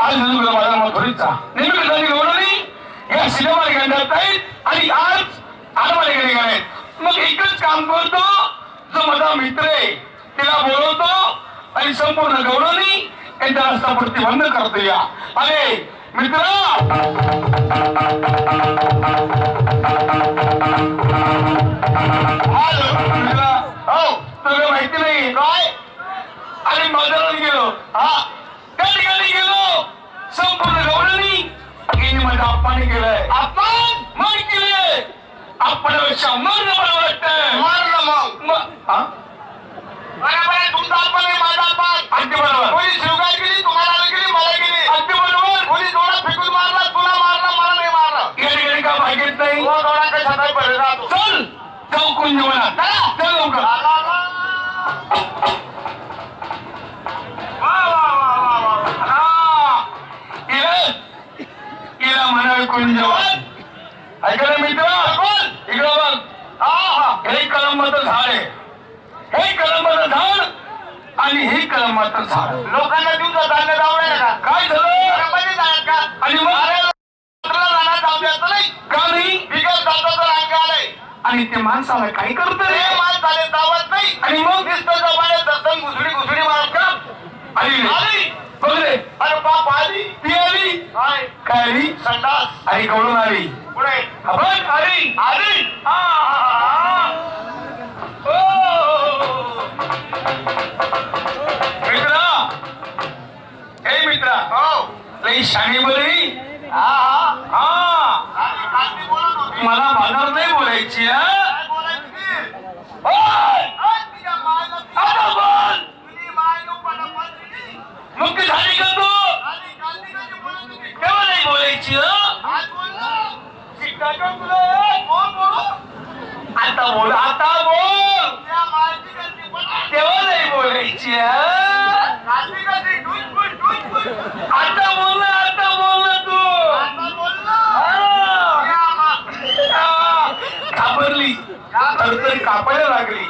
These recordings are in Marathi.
आज तुला माझा मथुरीचा नेहमी कधी गौरवणी या सिनेमा निघाल्यात आहेत. आणि आज आडवाले आहेत. मग एकच काम करतो. जो माझा मित्र आहे तिला बोलवतो. आणि संपूर्ण गौरवणी यांचा रस्ता प्रतिबंध करतो या. अरे मित्र! मित्र, हो तुला माहिती नाही. काय? आणि बाजारात गेलो. हा. त्या ठिकाणी गेलो. संपूर्ण गौरवणी माझ्या आप्पाने केलंय आपण? मग केले आपल्यापेक्षा मरण मला वाटतं मारलं मग. हा? तुमचा आपण माझा आपण. अगदी बरोबर. कोणी शिवगाय केली तुम्हाला केली मला केली अगदी बरोबर. कोणी जोडा फेकून मारला तुला मारला मला नाही मारला. या ठिकाणी का माहितीच नाही? जोडा काही सकाळी पडले चल जाऊ कोण जेवणात? चल. लवकर. म्हणावे कोण जेवण ऐकलं मित्र इकडं बघ. हा हा कलंबाचं झाड आहे. हे कलंबाचं झाड आणि हे कलंबाचं झाड. लोकांना दिवसा धान्य जाऊ का काय झालं? जाणार का आणि आणि ते माणसाला काय करत रे झाले जावत नाही. आणि मग? नुसतं जमाने दर्शन घुसडी घुसडी मारत का आली आली बघ रे अरे बाप आली. ती आली. काय? काय आली? संडास. कळून आली. पुढे. आली. आली. हा. मित्रा. हे मित्रा. हो. लई शाणी बरी तर कापायला लागली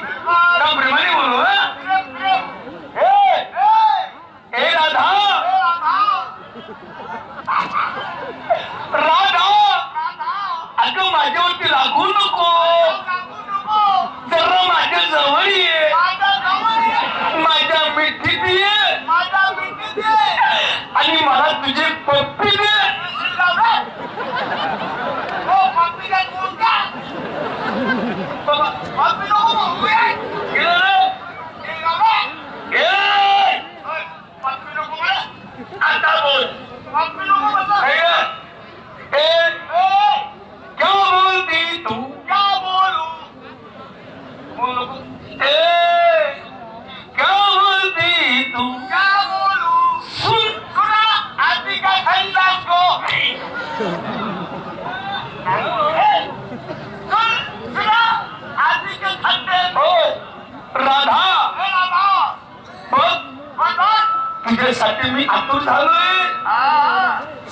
तुझ्यासाठी मी आतुर झालोय.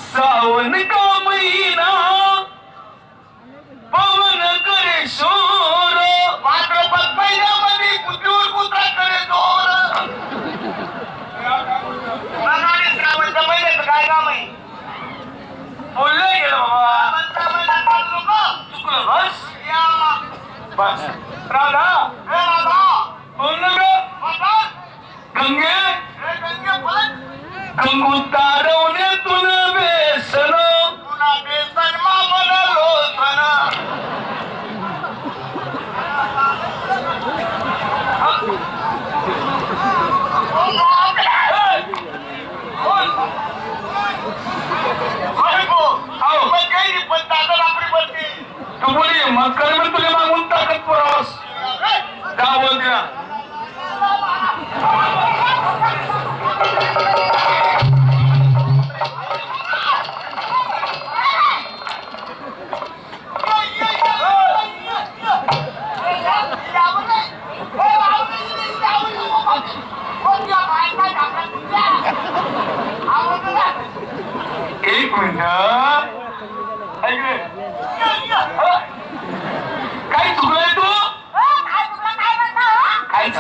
सावन का महिना? पवन करे शोर. मात्र कुत्रा करे जोर. मनाने श्रावणच्या महिन्याचं काय काम आहे? बोलले गेलं बाबा श्रावणच्या महिन्यात काढू नको. चुकलं बस या, बस राधा. गंगे. गंगे. गंगू तारवण्यातून 있고요. 아이고, काही तुला तू काहीच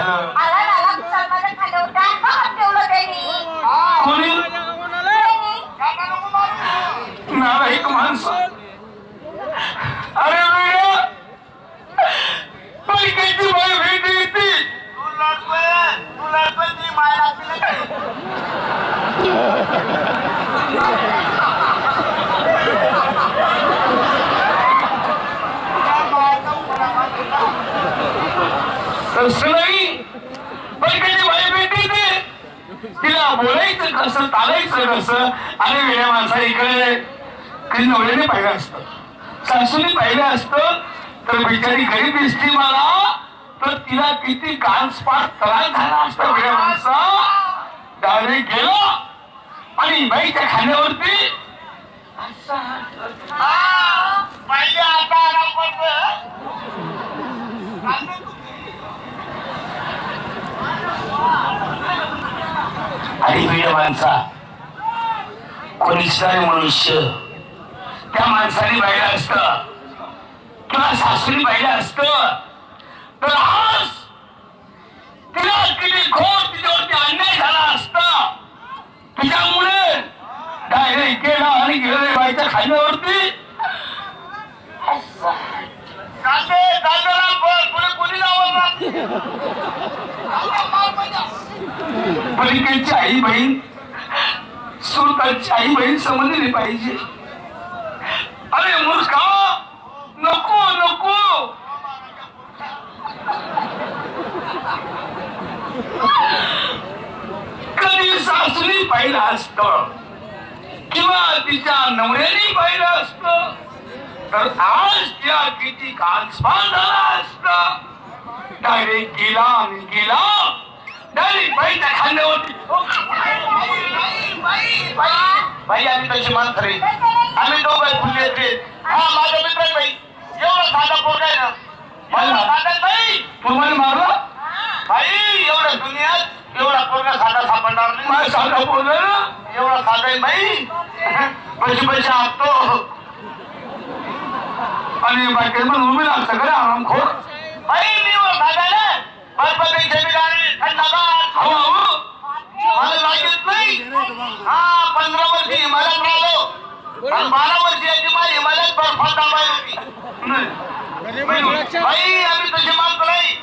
कोणी नालायक माणसं अरे वेळ पैकाची बाई भेट येते तुला पण ती माय लागली कधी बाई भेटते ते. तिला बोलायचं कसं चालायचं कसं आणि वेळ्या माणसा इकडे कधी नवऱ्याने पाहिलं असतं. सासूने पाहिलं असतं. तर बिचारी गरीब दिसती मला. तर तिला किती कानस्पाट त्रास झाला असता वेळ्या माणसा. डायरेक्ट गेलो. आणि बाईच्या खाण्यावरती हा, पहिले आता आराम पडतं. आणि वेड माणसा. नाही मनुष्य. त्या माणसाने पाहिलं असतं. किंवा सासूने पाहिलं असतं. तर आज तिला किती घोर तिच्यावरती अन्याय झाला असता. तुझ्यामुळे डायरेक्ट गेला आणि गेले बाईच्या खांद्यावरती. कांदे, कांद्याला ब- कोणी- कोणी लावलं? कांदा मार पाहिजे. पलीकडची आई बहीण सुरताची आई बहीण समजली पाहिजे. अरे मूर्खा नको नको. कधी सासूनी पाहिलं असत किंवा तिच्या नवऱ्याने पाहिलं असत तर आज त्या किती कालस्पान झाला असत. डायरेक्ट गेला आणि गेला. डायरेक्ट बाईच्या खांद्यावरती बाई, बाई, बाई. बाई आम्ही तशी माणसं रे आम्ही दोघं फुले रे हा माझा मित्र आहे बाई. एवढा साधा पोरगा आहे ना. मला साधा बाई तुम्हाला मारला? बाई एवढ्या दुनियात एवढा पोरगा साधा सापडणार नाही. मला सांगा बोलला ना? एवढा साधा आहे बाई. पैसे पैसे आणतो आणि बाकी पण उभी लागतं का आरामखोर? बाई मी साधा ना. बरबरी जमीदारी थंडगार हो हो मला लागत नाही हा पंधरा वर्षी हिमालयात राहिलो आणि बारा वर्षी याची माझी हिमालयात बर्फात दाबायला होती. नाही. बाई आम्ही तशी मानतो नाही.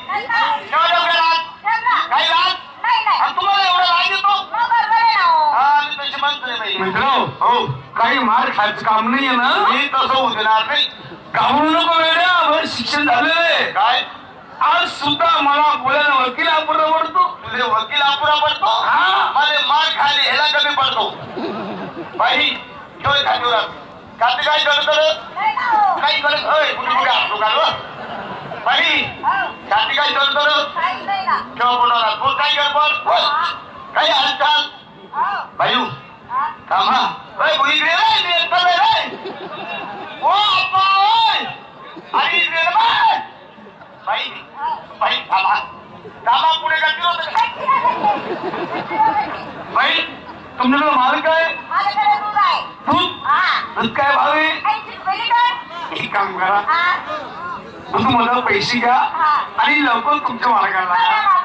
काही रात आणि तुम्हाला एवढं राग येतो? हा. आम्ही तशी मानतो नाही बाई. मित्र हो काही मार खायचं काम नाहीये ना? मी तसं होऊ देणार नाही. घाबरू नको वेड्या बरं शिक्षण झालेलं आहे काय? आज सुद्धा मला बोलायला वकील आपण पडतो. तुझे वकील अपुरा पडतो? हा. माझे मार खाली ह्याला कमी पडतो. बाई ठेव खातीवर खाते काय करत काही करत होय कुठे कुठे? असतो का ग? बाई खाते ठेवा बोल काय कर बोल बोल काही हालचाल? बायू थांब. हा ओय रे. रे रे. ओ अप्पा ओय रे बाय बाई बाई थांबा. थांबा पुणे करतील होतं. बाई तुमच्याकडे माल काय? दूध दूध काय भाव? आहे एक काम करा. तुम्ही मला पैसे घ्या आणि लवकर तुमच्या मार्गाला लागा.